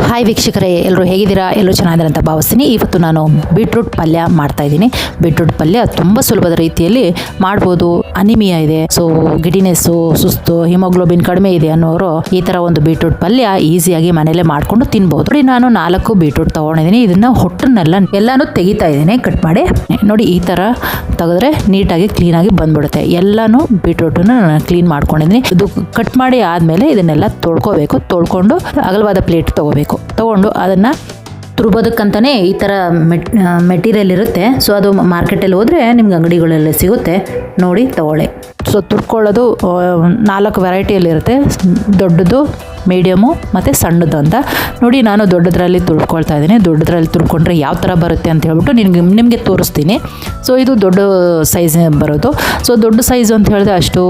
Hi ವೀಕ್ಷಕರೇ ಎಲ್ಲರೂ ಹೇಗಿದ್ದೀರಾ? ಎಲ್ಲರೂ ಚೆನ್ನಾಗಿದ್ದಾರೆ ಅಂತ ಭಾವಿಸ್ತೀನಿ. ಇವತ್ತು ನಾನು ಬೀಟ್ರೂಟ್ ಪಲ್ಯ ಮಾಡ್ತಾ ಇದ್ದೀನಿ. ಬೀಟ್ರೂಟ್ ಪಲ್ಯ ತುಂಬ ಸುಲಭದ ರೀತಿಯಲ್ಲಿ ಮಾಡ್ಬೋದು. ಅನಿಮಿಯಾ ಇದೆ ಸೊ ಗಿಡಿನೆಸ್ಸು ಸುಸ್ತು ಹಿಮೋಗ್ಲೋಬಿನ್ ಕಡಿಮೆ ಇದೆ ಅನ್ನೋರು ಈ ಥರ ಒಂದು ಬೀಟ್ರೂಟ್ ಪಲ್ಯ ಈಸಿಯಾಗಿ ಮನೇಲೆ ಮಾಡ್ಕೊಂಡು ತಿನ್ಬೋದು. ನೋಡಿ, ನಾನು ನಾಲ್ಕು ಬೀಟ್ರೂಟ್ ತೊಗೊಂಡಿದ್ದೀನಿ. ಇದನ್ನ ಹೊಟ್ಟನ್ನೆಲ್ಲ ಎಲ್ಲಾನು ತೆಗಿತಾ ಇದ್ದೀನಿ ಕಟ್ ಮಾಡಿ. ನೋಡಿ, ಈ ಥರ ತೆಗೆದ್ರೆ ನೀಟಾಗಿ ಕ್ಲೀನಾಗಿ ಬಂದ್ಬಿಡುತ್ತೆ. ಎಲ್ಲಾನು ಬೀಟ್ರೂಟನ್ನು ನಾನು ಕ್ಲೀನ್ ಮಾಡ್ಕೊಂಡಿದ್ದೀನಿ. ಇದು ಕಟ್ ಮಾಡಿ ಆದಮೇಲೆ ಇದನ್ನೆಲ್ಲ ತೊಳ್ಕೊಬೇಕು. ತೊಳ್ಕೊಂಡು ಅಗಲವಾದ ಪ್ಲೇಟ್ ತೊಗೋಬೇಕು. ತೊಗೊಂಡು ಅದನ್ನು ತುರ್ಬೋದಕ್ಕಂತಲೇ ಈ ಥರ ಮೆಟ್ ಮೆಟೀರಿಯಲ್ ಇರುತ್ತೆ. ಸೊ ಅದು ಮಾರ್ಕೆಟಲ್ಲಿ ಹೋದರೆ ನಿಮ್ಗೆ ಅಂಗಡಿಗಳಲ್ಲಿ ಸಿಗುತ್ತೆ. ನೋಡಿ, ತೊಗೊಳ್ಳಿ. ಸೊ ತುರ್ಕೊಳ್ಳೋದು ನಾಲ್ಕು ವೆರೈಟಿಯಲ್ಲಿರುತ್ತೆ ದೊಡ್ಡದು ಮೀಡಿಯಮು ಮತ್ತು ಸಣ್ಣದು ಅಂತ. ನೋಡಿ, ನಾನು ದೊಡ್ಡದ್ರಲ್ಲಿ ತುಳ್ಕೊಳ್ತಾ ಇದ್ದೀನಿ. ದೊಡ್ಡದ್ರಲ್ಲಿ ತುರ್ಕೊಂಡ್ರೆ ಯಾವ ಥರ ಬರುತ್ತೆ ಅಂತ ಹೇಳ್ಬಿಟ್ಟು ನಿಮಗೆ ನಿಮಗೆ ತೋರಿಸ್ತೀನಿ. ಸೊ ಇದು ದೊಡ್ಡ ಸೈಜ್ ಬರೋದು. ಸೊ ದೊಡ್ಡ ಸೈಜು ಅಂತ ಹೇಳಿದ್ರೆ ಅಷ್ಟು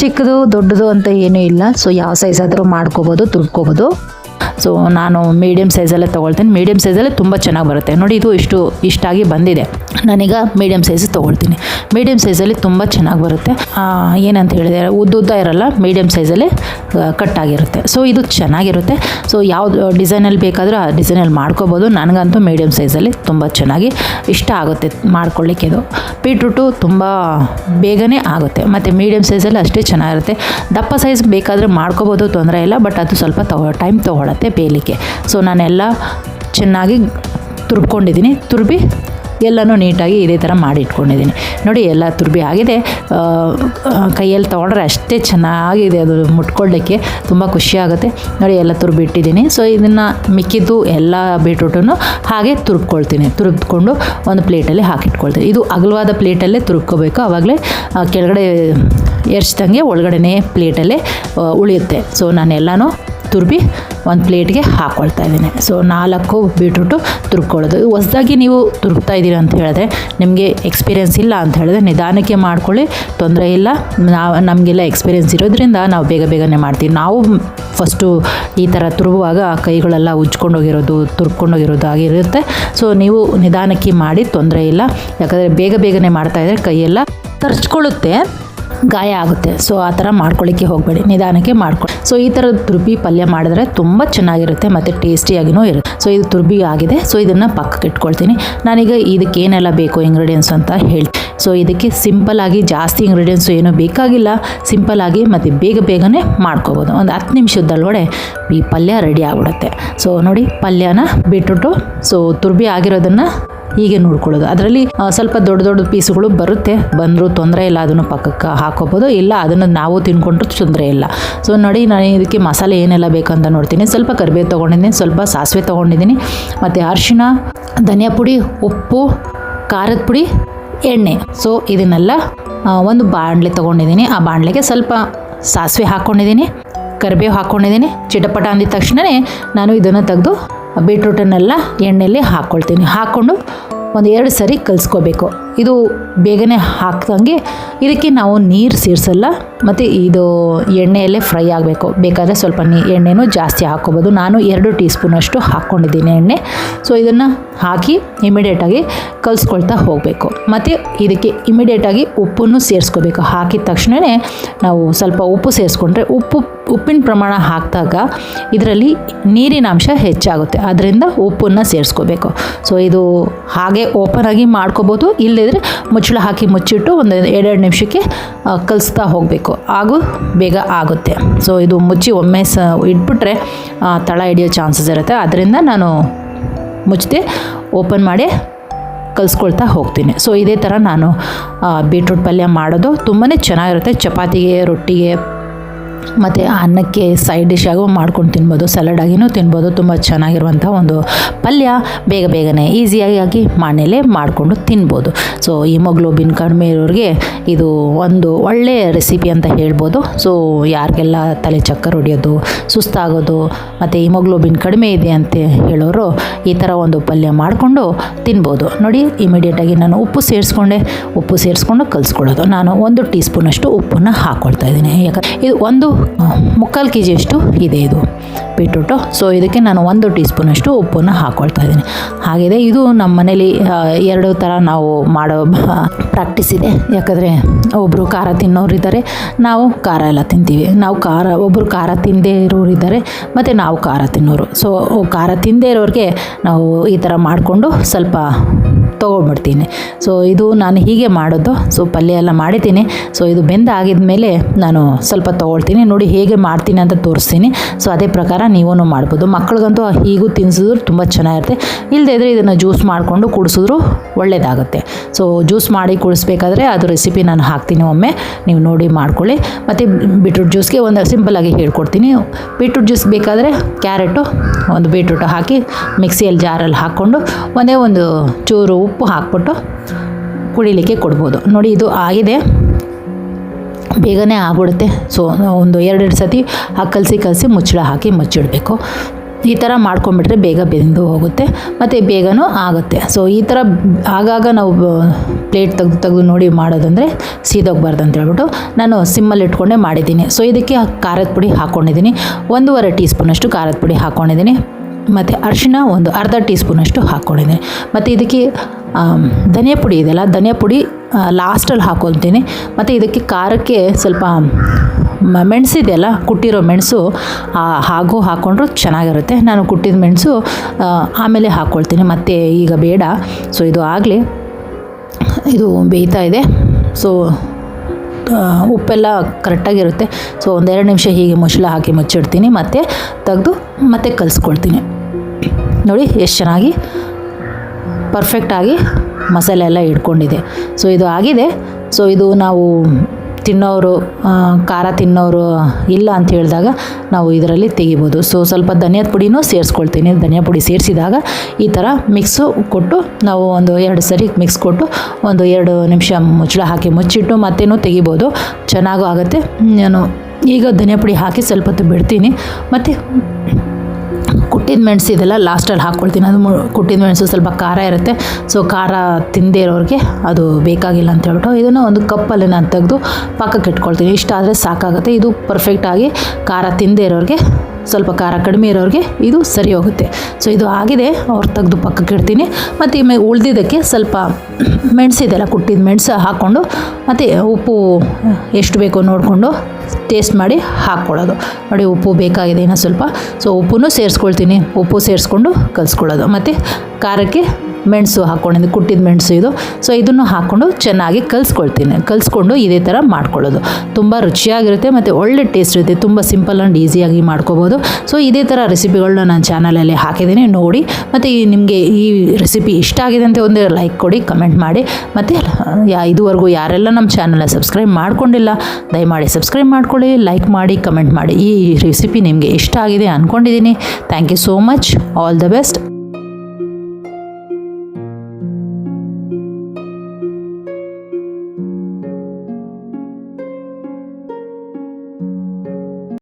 ಚಿಕ್ಕದು, ದೊಡ್ಡದು ಅಂತ ಏನೂ ಇಲ್ಲ. ಸೊ ಯಾವ ಸೈಜ್ ಆದರೂ ಮಾಡ್ಕೋಬೋದು, ತುರ್ಕೋಬೋದು. ಸೊ ನಾನು ಮೀಡಿಯಮ್ ಸೈಜಲ್ಲೇ ತೊಗೊಳ್ತೀನಿ. ಮೀಡಿಯಮ್ ಸೈಜಲ್ಲೇ ತುಂಬ ಚೆನ್ನಾಗಿ ಬರುತ್ತೆ. ನೋಡಿ, ಇದು ಇಷ್ಟು ಇಷ್ಟಾಗಿ ಬಂದಿದೆ. ನಾನೀಗ ಮೀಡಿಯಮ್ ಸೈಜ್ ತೊಗೊಳ್ತೀನಿ. ಮೀಡಿಯಮ್ ಸೈಜಲ್ಲಿ ತುಂಬ ಚೆನ್ನಾಗಿ ಬರುತ್ತೆ. ಏನಂತ ಹೇಳಿದರೆ, ಉದ್ದ ಇರಲ್ಲ ಮೀಡಿಯಮ್ ಸೈಜಲ್ಲಿ ಕಟ್ ಆಗಿರುತ್ತೆ. ಸೊ ಇದು ಚೆನ್ನಾಗಿರುತ್ತೆ. ಸೊ ಯಾವುದು ಡಿಸೈನಲ್ಲಿ ಬೇಕಾದರೂ ಆ ಡಿಸೈನಲ್ಲಿ ಮಾಡ್ಕೋಬೋದು. ನನಗಂತೂ ಮೀಡಿಯಮ್ ಸೈಜಲ್ಲಿ ತುಂಬ ಚೆನ್ನಾಗಿ ಇಷ್ಟ ಆಗುತ್ತೆ ಮಾಡ್ಕೊಳ್ಳಿಕ್ಕೆ ಇದು. ಬೀಟ್ರೂಟು ತುಂಬ ಬೇಗನೆ ಆಗುತ್ತೆ. ಮತ್ತು ಮೀಡಿಯಮ್ ಸೈಜಲ್ಲಿ ಅಷ್ಟೇ ಚೆನ್ನಾಗಿರುತ್ತೆ. ದಪ್ಪ ಸೈಜ್ ಬೇಕಾದರೆ ಮಾಡ್ಕೋಬೋದು, ತೊಂದರೆ ಇಲ್ಲ. ಬಟ್ ಅದು ಸ್ವಲ್ಪ ತಗೋ ಟೈಮ್ ತೊಗೊಳತ್ತೆ ಬೇಯಲಿಕ್ಕೆ. ಸೊ ನಾನೆಲ್ಲ ಚೆನ್ನಾಗಿ ತುರ್ಕೊಂಡಿದ್ದೀನಿ. ತುರ್ಬಿ ಎಲ್ಲನೂ ನೀಟಾಗಿ ಇದೇ ಥರ ಮಾಡಿ ಇಟ್ಕೊಂಡಿದ್ದೀನಿ ನೋಡಿ, ಎಲ್ಲ ತುರ್ಬಿ ಆಗಿದೆ. ಕೈಯಲ್ಲಿ ತೊಗೊಂಡ್ರೆ ಅಷ್ಟೇ ಚೆನ್ನಾಗಿದೆ ಅದು ಮುಟ್ಕೊಳ್ಳಿಕ್ಕೆ. ತುಂಬ ಖುಷಿ ಆಗುತ್ತೆ. ನೋಡಿ, ಎಲ್ಲ ತುರ್ಬಿ ಇಟ್ಟಿದ್ದೀನಿ ಸೊ ಇದನ್ನು ಮಿಕ್ಕಿದ್ದು ಎಲ್ಲ ಬೀಟ್ರೂಟನ್ನು ಹಾಗೆ ತುರ್ಬ್ಕೊಳ್ತೀನಿ ತುರ್ಬ್ಕೊಂಡು ಒಂದು ಪ್ಲೇಟಲ್ಲಿ ಹಾಕಿಟ್ಕೊಳ್ತೀನಿ. ಇದು ಅಗಲವಾದ ಪ್ಲೇಟಲ್ಲೇ ತುರ್ಕೋಬೇಕು. ಆವಾಗಲೇ ಕೆಳಗಡೆ ಎರ್ಚ್ದಂಗೆ ಒಳಗಡೆನೇ ಪ್ಲೇಟಲ್ಲೇ ಉಳಿಯುತ್ತೆ. ಸೊ ನಾನು ಎಲ್ಲನೂ ತುರ್ಬಿ ಒಂದು ಪ್ಲೇಟ್ಗೆ ಹಾಕ್ಕೊಳ್ತಾ ಇದ್ದೀನಿ. ಸೊ ನಾಲ್ಕು ಬೀಟ್ರೂಟು ತುರ್ಕೊಳ್ಳೋದು. ಹೊಸ್ದಾಗಿ ನೀವು ತುರುಕ್ತಾ ಇದ್ದೀರ ಅಂತ ಹೇಳಿದ್ರೆ ನಿಮಗೆ ಎಕ್ಸ್ಪೀರಿಯೆನ್ಸ್ ಇಲ್ಲ ಅಂತ ಹೇಳಿದ್ರೆ ನಿಧಾನಕ್ಕೆ ಮಾಡ್ಕೊಳ್ಳಿ. ತೊಂದರೆ ಇಲ್ಲ. ನಾವು, ನಮಗೆಲ್ಲ ಎಕ್ಸ್ಪೀರಿಯೆನ್ಸ್ ಇರೋದ್ರಿಂದ ನಾವು ಬೇಗ ಬೇಗನೆ ಮಾಡ್ತೀವಿ. ನಾವು ಫಸ್ಟು ಈ ಥರ ತುರುವಾಗ ಕೈಗಳೆಲ್ಲ ಉಜ್ಕೊಂಡೋಗಿರೋದು ತುರ್ಕೊಂಡೋಗಿರೋದು ಆಗಿರುತ್ತೆ. ಸೊ ನೀವು ನಿಧಾನಕ್ಕೆ ಮಾಡಿ, ತೊಂದರೆ ಇಲ್ಲ. ಯಾಕಂದರೆ ಬೇಗ ಬೇಗನೆ ಮಾಡ್ತಾಯಿದ್ರೆ ಕೈಯೆಲ್ಲ ತರ್ಚ್ಕೊಳ್ಳುತ್ತೆ ಗಾಯ ಆಗುತ್ತೆ. ಸೊ ಆ ಥರ ಮಾಡ್ಕೊಳ್ಳಿಕ್ಕೆ ಹೋಗಬೇಡಿ. ನಿಧಾನಕ್ಕೆ ಮಾಡ್ಕೊಳ್ಳಿ. ಸೊ ಈ ಥರದ ತುರ್ಬಿ ಪಲ್ಯ ಮಾಡಿದ್ರೆ ತುಂಬ ಚೆನ್ನಾಗಿರುತ್ತೆ ಮತ್ತು ಟೇಸ್ಟಿಯಾಗಿಯೂ ಇರುತ್ತೆ. ಸೊ ಇದು ತುರ್ಬಿ ಆಗಿದೆ. ಸೊ ಇದನ್ನು ಪಕ್ಕಕ್ಕೆ ಇಟ್ಕೊಳ್ತೀನಿ. ನಾನೀಗ ಇದಕ್ಕೆ ಏನೆಲ್ಲ ಬೇಕು ಇಂಗ್ರೀಡಿಯೆಂಟ್ಸ್ ಅಂತ ಹೇಳಿ ಸೊ ಇದಕ್ಕೆ ಸಿಂಪಲ್ ಆಗಿ ಜಾಸ್ತಿ ಇಂಗ್ರೀಡಿಯೆಂಟ್ಸು ಏನೂ ಬೇಕಾಗಿಲ್ಲ. ಸಿಂಪಲ್ ಆಗಿ ಮತ್ತು ಬೇಗ ಬೇಗನೆ ಮಾಡ್ಕೋಬೋದು. ಒಂದು ಹತ್ತು ನಿಮಿಷದೊಳಗಡೆ ಈ ಪಲ್ಯ ರೆಡಿ ಆಗಿಬಿಡುತ್ತೆ. ಸೊ ನೋಡಿ ಪಲ್ಯನ ಬಿಟ್ಬಿಟ್ಟು ಸೊ ತುರ್ಬಿ ಆಗಿರೋದನ್ನು ಹೀಗೆ ನೋಡ್ಕೊಳ್ಳೋದು. ಅದರಲ್ಲಿ ಸ್ವಲ್ಪ ದೊಡ್ಡ ದೊಡ್ಡ ಪೀಸುಗಳು ಬರುತ್ತೆ. ಬಂದರೂ ತೊಂದರೆ ಇಲ್ಲ, ಅದನ್ನು ಪಕ್ಕಕ್ಕೆ ಹಾಕೋಬೋದು. ಇಲ್ಲ, ಅದನ್ನು ನಾವು ತಿನ್ಕೊಂಡ್ರೆ ತೊಂದರೆ ಇಲ್ಲ. ಸೊ ನೋಡಿ, ನಾನು ಇದಕ್ಕೆ ಮಸಾಲೆ ಏನೆಲ್ಲ ಬೇಕಂತ ನೋಡ್ತೀನಿ. ಸ್ವಲ್ಪ ಕರಿಬೇವು ತೊಗೊಂಡಿದ್ದೀನಿ, ಸ್ವಲ್ಪ ಸಾಸಿವೆ ತೊಗೊಂಡಿದ್ದೀನಿ, ಮತ್ತು ಅರಿಶಿಣ, ಧನಿಯಾ ಪುಡಿ, ಉಪ್ಪು, ಖಾರದ ಪುಡಿ, ಎಣ್ಣೆ. ಸೊ ಇದನ್ನೆಲ್ಲ ಒಂದು ಬಾಣಲೆ ತೊಗೊಂಡಿದ್ದೀನಿ. ಆ ಬಾಣಲೆಗೆ ಸ್ವಲ್ಪ ಸಾಸಿವೆ ಹಾಕ್ಕೊಂಡಿದ್ದೀನಿ ಕರಿಬೇವು ಹಾಕ್ಕೊಂಡಿದ್ದೀನಿ ಚಿಟಪಟ ಅಂದಿದ ತಕ್ಷಣವೇ ನಾನು ಇದನ್ನು ತೆಗೆದು ಬೀಟ್ರೂಟನ್ನೆಲ್ಲ ಎಣ್ಣೆಯಲ್ಲಿ ಹಾಕ್ಕೊಳ್ತೀನಿ. ಹಾಕ್ಕೊಂಡು ಒಂದು ಎರಡು ಸರಿ ಕಲಿಸ್ಕೋಬೇಕು. ಇದು ಬೇಗನೆ ಹಾಕ್ದಂಗೆ ಇದಕ್ಕೆ ನಾವು ನೀರು ಸೇರಿಸಲ್ಲ, ಮತ್ತು ಇದು ಎಣ್ಣೆಯಲ್ಲೇ ಫ್ರೈ ಆಗಬೇಕು. ಬೇಕಾದರೆ ಸ್ವಲ್ಪ ನೀ, ಎಣ್ಣೆನೂ ಜಾಸ್ತಿ ಹಾಕ್ಕೋಬೋದು. ನಾನು ಎರಡು ಟೀ ಸ್ಪೂನಷ್ಟು ಹಾಕ್ಕೊಂಡಿದ್ದೀನಿ ಎಣ್ಣೆ. ಸೊ ಇದನ್ನು ಹಾಕಿ ಇಮಿಡಿಯೇಟಾಗಿ ಕಲಿಸ್ಕೊಳ್ತಾ ಹೋಗಬೇಕು. ಮತ್ತು ಇದಕ್ಕೆ ಇಮಿಡಿಯೇಟಾಗಿ ಉಪ್ಪನ್ನು ಸೇರಿಸ್ಕೋಬೇಕು. ಹಾಕಿದ ತಕ್ಷಣವೇ ನಾವು ಸ್ವಲ್ಪ ಉಪ್ಪು ಸೇರಿಸ್ಕೊಂಡ್ರೆ ಉಪ್ಪು ಉಪ್ಪಿನ ಪ್ರಮಾಣ ಹಾಕಿದಾಗ ಇದರಲ್ಲಿ ನೀರಿನ ಅಂಶ ಹೆಚ್ಚಾಗುತ್ತೆ. ಅದರಿಂದ ಉಪ್ಪನ್ನು ಸೇರಿಸ್ಕೋಬೇಕು. ಸೊ ಇದು ಹಾಗೆ ಓಪನ್ ಆಗಿ ಮಾಡ್ಕೋಬೋದು. ಇಲ್ಲದಿದ್ದರೆ ಮುಚ್ಚಳ ಹಾಕಿ ಮುಚ್ಚಿಟ್ಟು ಒಂದು ಎರಡೆರಡು ನಿಮಿಷಕ್ಕೆ ಕಲಿಸ್ತಾ ಹೋಗಬೇಕು. ಹಾಗೂ ಬೇಗ ಆಗುತ್ತೆ. ಸೊ ಇದು ಮುಚ್ಚಿ ಒಮ್ಮೆ ಸ, ಇಟ್ಬಿಟ್ರೆ ತಳ ಹಿಡಿಯೋ ಚಾನ್ಸಸ್ ಇರುತ್ತೆ. ಅದರಿಂದ ನಾನು ಮುಚ್ಚದೆ ಓಪನ್ ಮಾಡಿ ಕಲಿಸ್ಕೊಳ್ತಾ ಹೋಗ್ತೀನಿ. ಸೊ ಇದೇ ಥರ ನಾನು ಬೀಟ್ರೂಟ್ ಪಲ್ಯ ಮಾಡೋದು. ತುಂಬಾ ಚೆನ್ನಾಗಿರುತ್ತೆ. ಚಪಾತಿಗೆ, ರೊಟ್ಟಿಗೆ ಮತ್ತು ಅನ್ನಕ್ಕೆ ಸೈಡ್ ಡಿಶ್ ಆಗು ಮಾಡ್ಕೊಂಡು ತಿನ್ಬೋದು ಸಲಾಡ್ ತಿನ್ಬೋದು, ತುಂಬ ಚೆನ್ನಾಗಿರುವಂಥ ಒಂದು ಪಲ್ಯ ಬೇಗ ಬೇಗನೆ ಈಸಿಯಾಗಿ ಮನೇಲೆ ಮಾಡಿಕೊಂಡು ತಿನ್ಬೋದು. ಸೊ ಹಿಮೋಗ್ಲೋಬಿನ್ ಕಡಿಮೆ ಇರೋರಿಗೆ ಇದು ಒಂದು ಒಳ್ಳೆಯ ರೆಸಿಪಿ ಅಂತ ಹೇಳ್ಬೋದು. ಸೊ ಯಾರಿಗೆಲ್ಲ ತಲೆ ಚಕ್ಕರ್ ಹೊಡೆಯೋದು, ಸುಸ್ತಾಗೋದು, ಮತ್ತು ಹಿಮೋಗ್ಲೋಬಿನ್ ಕಡಿಮೆ ಇದೆ ಅಂತ ಹೇಳೋರು ಈ ಥರ ಒಂದು ಪಲ್ಯ ಮಾಡಿಕೊಂಡು ತಿನ್ಬೋದು. ನೋಡಿ ಇಮಿಡಿಯೇಟಾಗಿ ನಾನು ಉಪ್ಪು ಸೇರಿಸ್ಕೊಂಡೆ. ಉಪ್ಪು ಸೇರಿಸ್ಕೊಂಡು ಕಲಿಸ್ಕೊಳ್ಳೋದು. ನಾನು ಒಂದು ಟೀ ಸ್ಪೂನಷ್ಟು ಉಪ್ಪನ್ನು ಹಾಕ್ಕೊಳ್ತಾ ಇದ್ದೀನಿ. ಯಾಕಂದರೆ ಇದು ಒಂದು ಮುಕ್ಕಾಲು ಕೆ ಜಿಯಷ್ಟು ಇದೆ ಇದು ಬೀಟ್ರೂಟು ಸೊ ಇದಕ್ಕೆ ನಾನು ಒಂದು ಟೀ ಸ್ಪೂನಷ್ಟು ಉಪ್ಪನ್ನು ಹಾಕ್ಕೊಳ್ತಾ ಇದ್ದೀನಿ. ಹಾಗಿದೆ, ಇದು ನಮ್ಮ ಮನೇಲಿ ಎರಡು ಥರ ನಾವು ಮಾಡೋ ಪ್ರಾಕ್ಟೀಸ್ ಇದೆ. ಯಾಕಂದರೆ ಒಬ್ಬರು ಖಾರ ತಿನ್ನೋರು ಇದ್ದಾರೆ, ನಾವು ಖಾರ ಎಲ್ಲ ತಿಂತೀವಿ. ನಾವು ಖಾರ ಒಬ್ಬರು ಖಾರ ತಿನ್ನದೇ ಇರೋರು ಇದ್ದಾರೆ, ಮತ್ತು ನಾವು ಖಾರ ತಿನ್ನೋರು. ಸೊ ಖಾರ ತಿಂದೇ ಇರೋರಿಗೆ ನಾವು ಈ ಥರ ಮಾಡಿಕೊಂಡು ಸ್ವಲ್ಪ ತೊಗೊಂಡ್ಬಿಡ್ತೀನಿ ಸೊ ಇದು ನಾನು ಹೀಗೆ ಮಾಡೋದು. ಸೊ ಪಲ್ಯ ಎಲ್ಲ ಮಾಡಿದ್ದೀನಿ. ಸೊ ಇದು ಬೆಂದಾಗಿದ ಮೇಲೆ ನಾನು ಸ್ವಲ್ಪ ತೊಗೊಳ್ತೀನಿ. ನೋಡಿ ಹೇಗೆ ಮಾಡ್ತೀನಿ ಅಂತ ತೋರಿಸ್ತೀನಿ. ಸೊ ಅದೇ ಪ್ರಕಾರ ನೀವೂ ಮಾಡ್ಬೋದು. ಮಕ್ಕಳಿಗಂತೂ ಹೀಗೂ ತಿನ್ಸಿದ್ರು ತುಂಬ ಚೆನ್ನಾಗಿರುತ್ತೆ. ಇಲ್ಲದೇ ಇದ್ದರೆ ಇದನ್ನು ಜ್ಯೂಸ್ ಮಾಡಿಕೊಂಡು ಕುಡಿಸಿದ್ರು ಒಳ್ಳೆಯದಾಗುತ್ತೆ ಸೊ ಜ್ಯೂಸ್ ಮಾಡಿ ಕುಡಿಸ್ಬೇಕಾದ್ರೆ ಅದು ರೆಸಿಪಿ ನಾನು ಹಾಕ್ತೀನಿ ಒಮ್ಮೆ. ನೀವು ನೋಡಿ ಮಾಡ್ಕೊಳ್ಳಿ. ಮತ್ತು ಬೀಟ್ರೂಟ್ ಜ್ಯೂಸ್ಗೆ ಒಂದು ಸಿಂಪಲಾಗಿ ಹೇಳ್ಕೊಡ್ತೀನಿ. ಬೀಟ್ರೂಟ್ ಜ್ಯೂಸ್ ಬೇಕಾದರೆ ಕ್ಯಾರೆಟು, ಒಂದು ಬೀಟ್ರೂಟು ಹಾಕಿ ಮಿಕ್ಸಿಯಲ್ಲಿ ಜಾರಲ್ಲಿ ಹಾಕ್ಕೊಂಡು, ಒಂದೇ ಒಂದು ಚೂರು ಉಪ್ಪು ಹಾಕ್ಬಿಟ್ಟು ಕುಡಿಲಿಕ್ಕೆ ಕೊಡ್ಬೋದು. ನೋಡಿ ಇದು ಆಗಿದೆ. ಬೇಗನೆ ಆಗ್ಬಿಡುತ್ತೆ. ಸೊ ಒಂದು ಎರಡೆರಡು ಸತಿ ಕಲಸಿ ಕಲಸಿ ಮುಚ್ಚಳ ಹಾಕಿ ಮುಚ್ಚಿಡಬೇಕು. ಈ ಥರ ಮಾಡ್ಕೊಂಬಿಟ್ರೆ ಬೇಗ ಬೆಂದು ಹೋಗುತ್ತೆ. ಮತ್ತು ಬೇಗನೂ ಆಗುತ್ತೆ. ಸೊ ಈ ಥರ ಆಗಾಗ ನಾವು ಪ್ಲೇಟ್ ತೆಗೆದು ತೆಗೆದು ನೋಡಿ ಮಾಡೋದಂದರೆ ಸೀದೋಗ್ಬಾರ್ದು ಅಂತ ಹೇಳ್ಬಿಟ್ಟು ನಾನು ಸಿಮ್ಮಲ್ಲಿ ಇಟ್ಕೊಂಡೇ ಮಾಡಿದ್ದೀನಿ. ಸೊ ಇದಕ್ಕೆ ಖಾರದ ಪುಡಿ ಹಾಕ್ಕೊಂಡಿದ್ದೀನಿ ಒಂದೂವರೆ ಟೀ ಸ್ಪೂನಷ್ಟು ಖಾರದ ಪುಡಿ ಹಾಕ್ಕೊಂಡಿದ್ದೀನಿ ಮತ್ತು ಅರಿಶಿನ ಒಂದು ಅರ್ಧ ಟೀ ಸ್ಪೂನಷ್ಟು ಹಾಕ್ಕೊಂಡಿದ್ದೀನಿ ಮತ್ತು ಇದಕ್ಕೆ ಧನಿಯಾ ಪುಡಿ ಇದೆಯಲ್ಲ ಧನಿಯಾ ಪುಡಿ ಲಾಸ್ಟಲ್ಲಿ ಹಾಕ್ಕೊಳ್ತೀನಿ ಮತ್ತು ಇದಕ್ಕೆ ಖಾರಕ್ಕೆ ಸ್ವಲ್ಪ ಮೆಣಸಿದೆಯಲ್ಲ ಕುಟ್ಟಿರೋ ಮೆಣಸು ಹಾಗೂ ಹಾಕ್ಕೊಂಡ್ರು ಚೆನ್ನಾಗಿರುತ್ತೆ. ನಾನು ಕುಟ್ಟಿದ ಮೆಣಸು ಆಮೇಲೆ ಹಾಕ್ಕೊಳ್ತೀನಿ ಮತ್ತು ಈಗ ಬೇಡ. ಸೊ ಇದು ಆಗಲಿ. ಇದು ಬೇಯ್ತಾ ಇದೆ. ಸೊ ಉಪ್ಪೆಲ್ಲ ಕರೆಕ್ಟಾಗಿರುತ್ತೆ. ಸೊ ಒಂದೆರಡು ನಿಮಿಷ ಹೀಗೆ ಮುಚ್ಚಳ ಹಾಕಿ ಮುಚ್ಚಿಡ್ತೀನಿ. ಮತ್ತು ತೆಗೆದು ಮತ್ತೆ ಕಲಿಸ್ಕೊಳ್ತೀನಿ. ನೋಡಿ, ಎಷ್ಟು ಚೆನ್ನಾಗಿ ಪರ್ಫೆಕ್ಟಾಗಿ ಮಸಾಲೆ ಎಲ್ಲ ಇಟ್ಕೊಂಡಿದೆ. ಸೊ ಇದು ಆಗಿದೆ. ಸೊ ಇದು ನಾವು ತಿನ್ನೋರು ಖಾರ ತಿನ್ನೋರು ಇಲ್ಲ ಅಂತ ಹೇಳಿದಾಗ ನಾವು ಇದರಲ್ಲಿ ತೆಗಿಬೋದು. ಸೊ ಸ್ವಲ್ಪ ಧನಿಯಾದ ಪುಡಿನೂ ಸೇರಿಸ್ಕೊಳ್ತೀನಿ. ಧನಿಯಾ ಪುಡಿ ಸೇರಿಸಿದಾಗ ಈ ಥರ ಮಿಕ್ಸು ಕೊಟ್ಟು ನಾವು ಒಂದು ಎರಡು ಸರಿ ಮಿಕ್ಸ್ ಕೊಟ್ಟು ಒಂದು ಎರಡು ನಿಮಿಷ ಮುಚ್ಚಳ ಹಾಕಿ ಮುಚ್ಚಿಟ್ಟು ಮತ್ತೇನೂ ತೆಗಿಬೋದು. ಚೆನ್ನಾಗೂ ಆಗುತ್ತೆ. ನಾನು ಈಗ ಧನಿಯಾ ಪುಡಿ ಹಾಕಿ ಸ್ವಲ್ಪ ಹೊತ್ತು ಬಿಡ್ತೀನಿ. ಮತ್ತು ಕುಟ್ಟಿದ ಮೆಣಸು ಇದೆಲ್ಲ ಲಾಸ್ಟಲ್ಲಿ ಹಾಕ್ಕೊಳ್ತೀನಿ. ಅದು ಕುಟ್ಟಿದ ಮೆಣಸು ಸ್ವಲ್ಪ ಖಾರ ಇರುತ್ತೆ. ಸೊ ಖಾರ ತಿಂದೇ ಇರೋರಿಗೆ ಅದು ಬೇಕಾಗಿಲ್ಲ ಅಂತ ಹೇಳ್ಬಿಟ್ಟು ಇದನ್ನು ಒಂದು ಕಪ್ಪಲ್ಲಿ ನಾನು ತೆಗೆದು ಪಕ್ಕಕ್ಕೆ ಇಟ್ಕೊಳ್ತೀನಿ. ಇಷ್ಟ ಆದರೆ ಸಾಕಾಗುತ್ತೆ. ಇದು ಪರ್ಫೆಕ್ಟಾಗಿ ಖಾರ ತಿಂದೇ ಇರೋರಿಗೆ ಸ್ವಲ್ಪ ಖಾರ ಕಡಿಮೆ ಇರೋರಿಗೆ ಇದು ಸರಿ ಹೋಗುತ್ತೆ. ಸೊ ಇದು ಆಗಿದೆ. ಅವ್ರು ತೆಗೆದು ಪಕ್ಕಕ್ಕೆ ಇಡ್ತೀನಿ. ಮತ್ತು ಈ ಉಳಿದಿದ್ದಕ್ಕೆ ಸ್ವಲ್ಪ ಮೆಣಸಿದೆಲ್ಲ ಕುಟ್ಟಿದ ಮೆಣಸು ಹಾಕ್ಕೊಂಡು, ಮತ್ತು ಉಪ್ಪು ಎಷ್ಟು ಬೇಕೋ ನೋಡಿಕೊಂಡು ಟೇಸ್ಟ್ ಮಾಡಿ ಹಾಕ್ಕೊಳ್ಳೋದು. ನೋಡಿ, ಉಪ್ಪು ಬೇಕಾಗಿದೆ ಇನ್ನೂ ಸ್ವಲ್ಪ. ಸೊ ಉಪ್ಪು ಸೇರಿಸ್ಕೊಳ್ತೀನಿ. ಉಪ್ಪು ಸೇರಿಸ್ಕೊಂಡು ಕಲಿಸ್ಕೊಳ್ಳೋದು. ಮತ್ತು ಖಾರಕ್ಕೆ ಮೆಣಸು ಹಾಕ್ಕೊಂಡಿದ್ದು ಕುಟ್ಟಿದ ಮೆಣಸು ಇದು. ಸೊ ಇದನ್ನು ಹಾಕ್ಕೊಂಡು ಚೆನ್ನಾಗಿ ಕಲಿಸ್ಕೊಳ್ತೀನಿ. ಕಲಿಸ್ಕೊಂಡು ಇದೇ ಥರ ಮಾಡ್ಕೊಳ್ಳೋದು. ತುಂಬ ರುಚಿಯಾಗಿರುತ್ತೆ ಮತ್ತು ಒಳ್ಳೆ ಟೇಸ್ಟ್ ಇರುತ್ತೆ. ತುಂಬ ಸಿಂಪಲ್ ಆ್ಯಂಡ್ ಈಸಿಯಾಗಿ ಮಾಡ್ಕೋಬೋದು. ಸೊ ಇದೇ ಥರ ರೆಸಿಪಿಗಳನ್ನ ನಾನು ಚಾನಲಲ್ಲಿ ಹಾಕಿದ್ದೀನಿ. ನೋಡಿ. ಮತ್ತು ನಿಮಗೆ ಈ ರೆಸಿಪಿ ಇಷ್ಟ ಆಗಿದೆ ಅಂತ ಒಂದು ಲೈಕ್ ಕೊಡಿ ಕಮೆಂಟ್ ಮಾಡಿ. ಮತ್ತು ಯಾ, ಇದುವರೆಗೂ ಯಾರೆಲ್ಲ ನಮ್ಮ ಚಾನಲ್ನ ಸಬ್ಸ್ಕ್ರೈಬ್ ಮಾಡ್ಕೊಂಡಿಲ್ಲ, ದಯಮಾಡಿ ಸಬ್ಸ್ಕ್ರೈಬ್ ಮಾಡ್ಕೊಳ್ಳಿ ಲೈಕ್ ಮಾಡಿ ಕಮೆಂಟ್ ಮಾಡಿ. ಈ ರೆಸಿಪಿ ನಿಮಗೆ ಇಷ್ಟ ಆಗಿದೆ ಅಂದ್ಕೊಂಡಿದ್ದೀನಿ thank you so much all the best